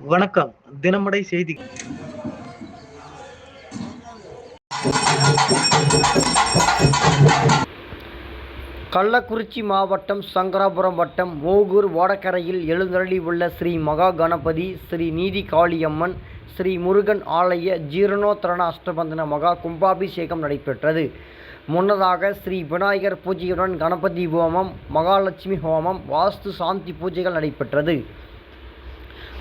வணக்கம். தினமடை செய்தி. கள்ளக்குறிச்சி மாவட்டம் சங்கராபுரம் வட்டம் ஓகூர் வாடக்கரையில் எழுந்தருளி உள்ள ஸ்ரீ மகா கணபதி ஸ்ரீ நீதி காளியம்மன் ஸ்ரீ முருகன் ஆலய ஜீரணோத்தரண அஷ்டபந்தன மகா கும்பாபிஷேகம் நடைபெற்றது. முன்னதாக ஸ்ரீ விநாயகர் பூஜையுடன் கணபதி ஹோமம் மகாலட்சுமி ஹோமம் வாஸ்து சாந்தி பூஜைகள் நடைபெற்றது.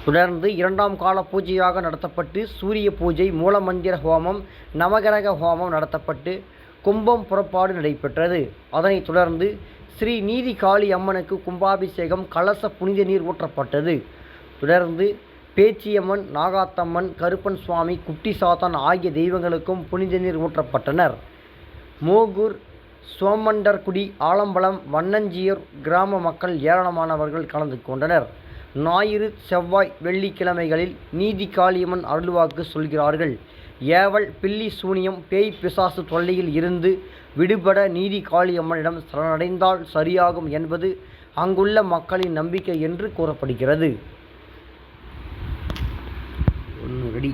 தொடர்ந்து இரண்டாம் கால பூஜையாக நடத்தப்பட்டு சூரிய பூஜை மூலமந்திர ஹோமம் நவகிரக ஹோமம் நடத்தப்பட்டு கும்பம் புறப்பாடு நடைபெற்றது. அதனைத் தொடர்ந்து ஸ்ரீ நீதி காளி அம்மனுக்கு கும்பாபிஷேகம் கலச புனித நீர் ஊற்றப்பட்டது. தொடர்ந்து பேச்சியம்மன் நாகாத்தம்மன் கருப்பன் சுவாமி குட்டி சாத்தான் ஆகிய தெய்வங்களுக்கும் புனித நீர் ஊற்றப்பட்டனர். மோகூர் சோமண்டர்குடி ஆலம்பலம் வண்ணஞ்சியூர் கிராம மக்கள் ஏராளமானவர்கள் கலந்து கொண்டனர். ஞாயிறு செவ்வாய் வெள்ளிக்கிழமைகளில் நீதி காளியம்மன் அருள்வாக்கு சொல்கிறார்கள். ஏவல் பில்லி சூனியம் பேய் பிசாசு தொல்லையில் இருந்து விடுபட நீதி காளியம்மனிடம் சரணடைந்தால் சரியாகும் என்பது அங்குள்ள மக்களின் நம்பிக்கை என்று கூறப்படுகிறது. ரெடி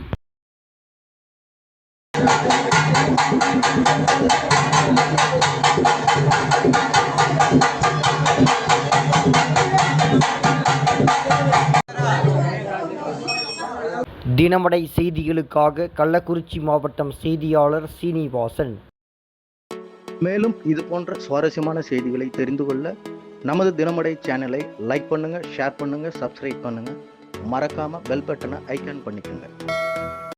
தினமடை செய்திகளுக்காக கள்ளக்குறிச்சி மாவட்டம் செய்தியாளர் சீனிவாசன். மேலும் இது போன்ற சுவாரஸ்யமான செய்திகளை தெரிந்து கொள்ள நமது தினமடை சேனலை லைக் பண்ணுங்க ஷேர் பண்ணுங்க சப்ஸ்கிரைப் பண்ணுங்க. மறக்காமல் பெல் பட்டனை ஐக்கான் பண்ணிக்கோங்க.